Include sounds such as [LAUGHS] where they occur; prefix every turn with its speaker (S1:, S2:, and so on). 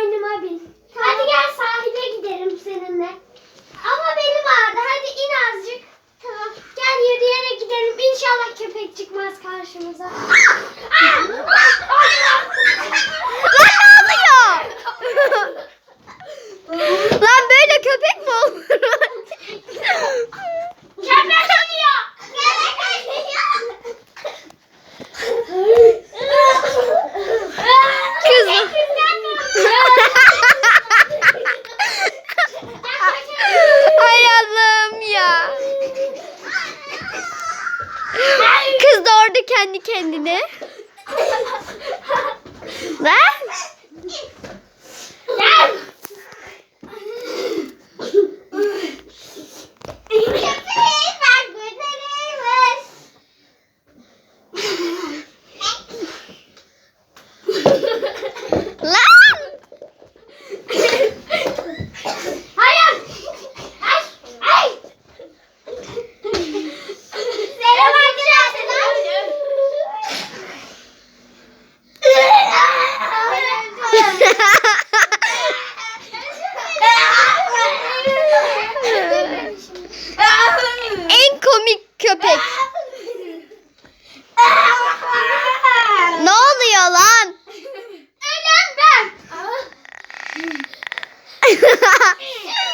S1: boynuma bin. Hadi gel sahile gidelim seninle. Ama benim ağrıdı. Hadi in azıcık. Tamam. Gel yürüyerek gidelim. İnşallah köpek çıkmaz karşımıza.
S2: Kız orada kendi kendine. [LAUGHS] 哈
S1: 哈哈